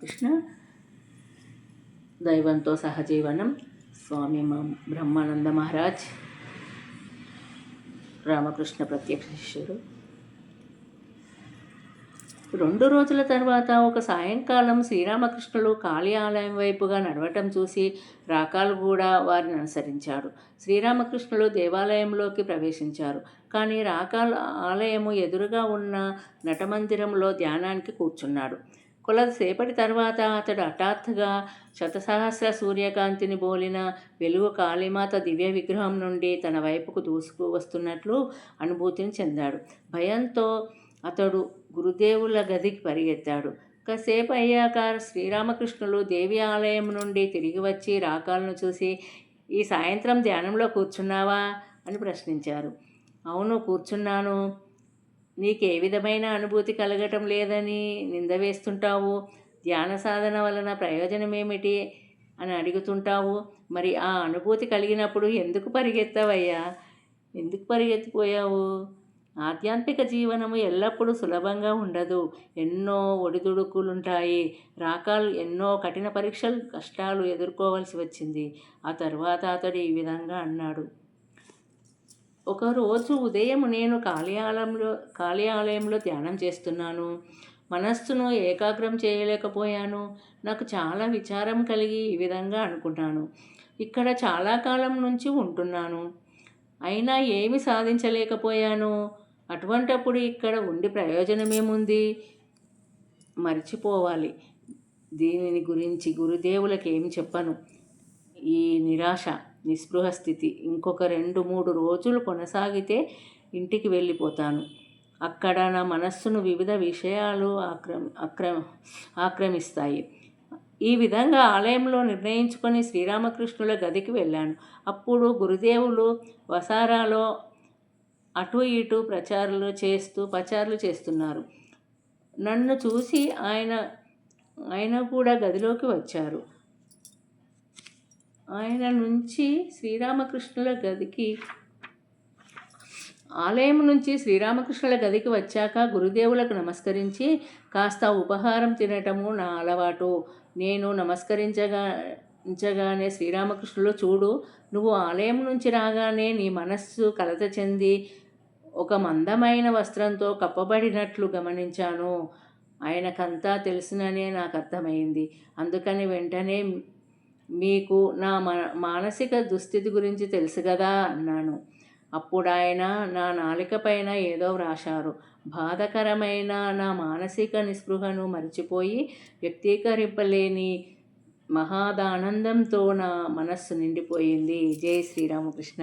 కృష్ణ దైవంతో సహజీవనం. స్వామి బ్రహ్మానంద మహారాజ్. రామకృష్ణ ప్రత్యక్ష శిష్యుడు రెండు రోజుల తర్వాత ఒక సాయంకాలం శ్రీరామకృష్ణులు కాళీ ఆలయం వైపుగా నడవటం చూసి రాకాలు కూడా వారిని అనుసరించాడు శ్రీరామకృష్ణులు దేవాలయంలోకి ప్రవేశించారు. కానీ రాకాల ఆలయము ఎదురుగా ఉన్న నటమందిరంలో ధ్యానానికి కూర్చున్నాడు కొలసేపటి తర్వాత అతడు హఠాత్తుగా శతసహస్ర సూర్యకాంతిని బోలిన వెలుగు కాళీమాత దివ్య విగ్రహం నుండి తన వైపుకు దూసుకు వస్తున్నట్లు అనుభూతిని చెందాడు. భయంతో అతడు గురుదేవుల గదికి పరిగెత్తాడు. కాసేపు అయ్యాక శ్రీరామకృష్ణులు దేవి ఆలయం నుండి తిరిగి వచ్చి రాకాలను చూసి ఈ సాయంత్రం ధ్యానంలో కూర్చున్నావా? అని ప్రశ్నించారు. అవును కూర్చున్నాను. నీకు ఏ విధమైన అనుభూతి కలగటం లేదని నింద వేస్తుంటావు. ధ్యాన సాధన వలన ప్రయోజనం ఏమిటి అని అడుగుతుంటావు. మరి ఆ అనుభూతి కలిగినప్పుడు ఎందుకు పరిగెత్తావయ్యా? ఎందుకు పరిగెత్తిపోయావు? ఆధ్యాత్మిక జీవనము ఎల్లప్పుడూ సులభంగా ఉండదు. ఎన్నో ఒడిదుడుకులుంటాయి. రాకాలు ఎన్నో కఠిన పరీక్షలు కష్టాలు ఎదుర్కోవాల్సి వచ్చింది. ఆ తర్వాత అతడు ఈ విధంగా అన్నాడు. ఒకరోజు ఉదయం నేను కార్యాలయంలో కార్యాలయంలో ధ్యానం చేస్తున్నాను. మనస్సును ఏకాగ్రం చేయలేకపోయాను. నాకు చాలా విచారం కలిగి ఈ విధంగా అనుకుంటాను ఇక్కడ చాలా కాలం నుంచి ఉంటున్నాను. అయినా ఏమి సాధించలేకపోయాను. అటువంటప్పుడు ఇక్కడ ఉండి ప్రయోజనమేముంది? మర్చిపోవాలి. దీనిని గురించి గురుదేవులకి ఏమి చెప్పను. ఈ నిరాశ నిస్పృహ స్థితి. ఇంకొక రెండు మూడు రోజులు కొనసాగితే ఇంటికి వెళ్ళిపోతాను. అక్కడ నా మనస్సును వివిధ విషయాలు ఆక్రమి ఆక్రమ ఆక్రమిస్తాయి. ఈ విధంగా ఆలయంలో నిర్ణయించుకొని శ్రీరామకృష్ణుల గదికి వెళ్ళాను. అప్పుడు గురుదేవులు వసారాలో అటు ఇటు ప్రచారాలు చేస్తూ ప్రచారాలు చేస్తున్నారు. నన్ను చూసి ఆయన ఆయన కూడా గదిలోకి వచ్చారు. ఆయన నుంచి శ్రీరామకృష్ణుల గదికి ఆలయం నుంచి శ్రీరామకృష్ణుల గదికి వచ్చాక గురుదేవులకు నమస్కరించి కాస్త ఉపహారం తినటము నా అలవాటు. నేను నమస్కరించగా ఉంచగానే శ్రీరామకృష్ణులు చూడు నువ్వు ఆలయం నుంచి రాగానే నీ మనస్సు కలత చెంది ఒక మందమైన వస్త్రంతో కప్పబడినట్లు గమనించాను. ఆయనకంతా తెలుసుననే నాకు అర్థమైంది. అందుకని వెంటనే మీకు నా మానసిక దుస్థితి గురించి తెలుసు కదా అన్నాను. అప్పుడు ఆయన నా నాలిక పైన ఏదో వ్రాశారు. బాధకరమైన నా మానసిక నిస్పృహను మర్చిపోయి వ్యక్తీకరింపలేని మహాదానందంతో నా మనస్సు నిండిపోయింది. జై శ్రీరామకృష్ణ.